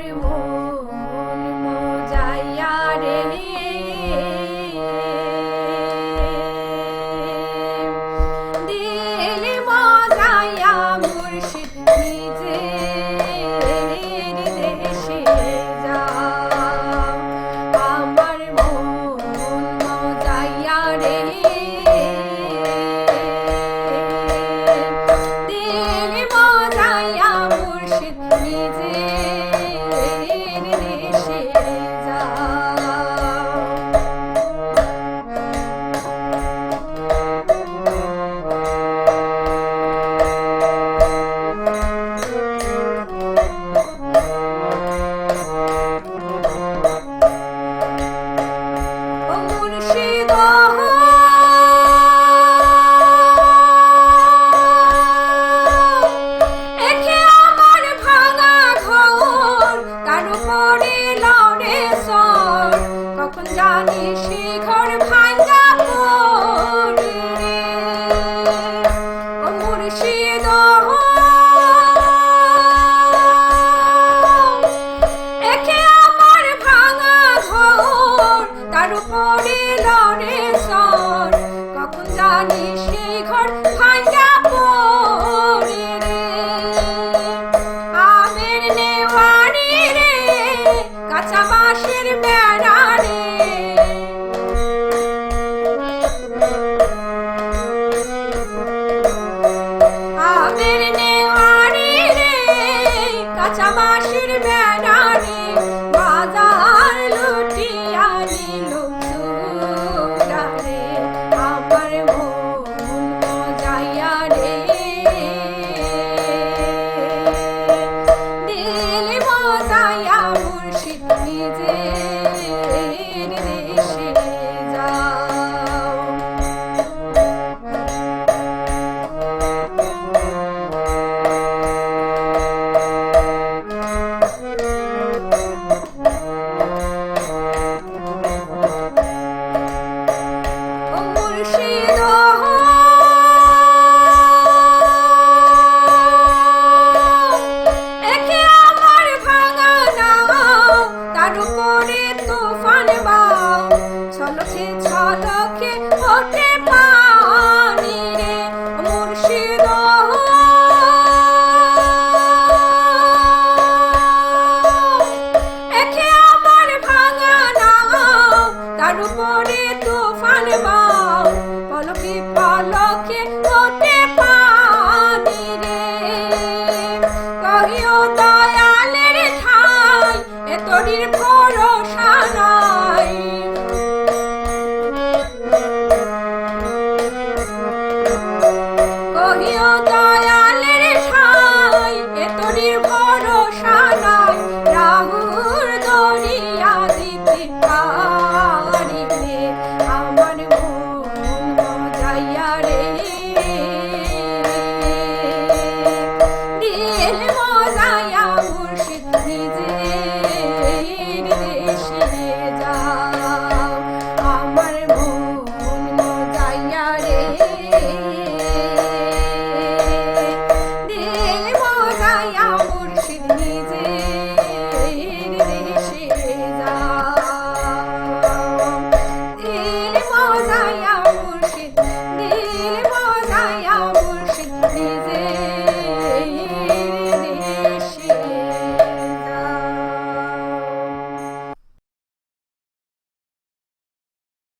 আমার উপরে লড়ে সর। কখন জানি সে ভাঙা পড়ে ও মুর্শিদ একে আমার ভাঙা ঘর, তার উপরে লড়ে সর। কখন জানি Amém. উপরে 你要我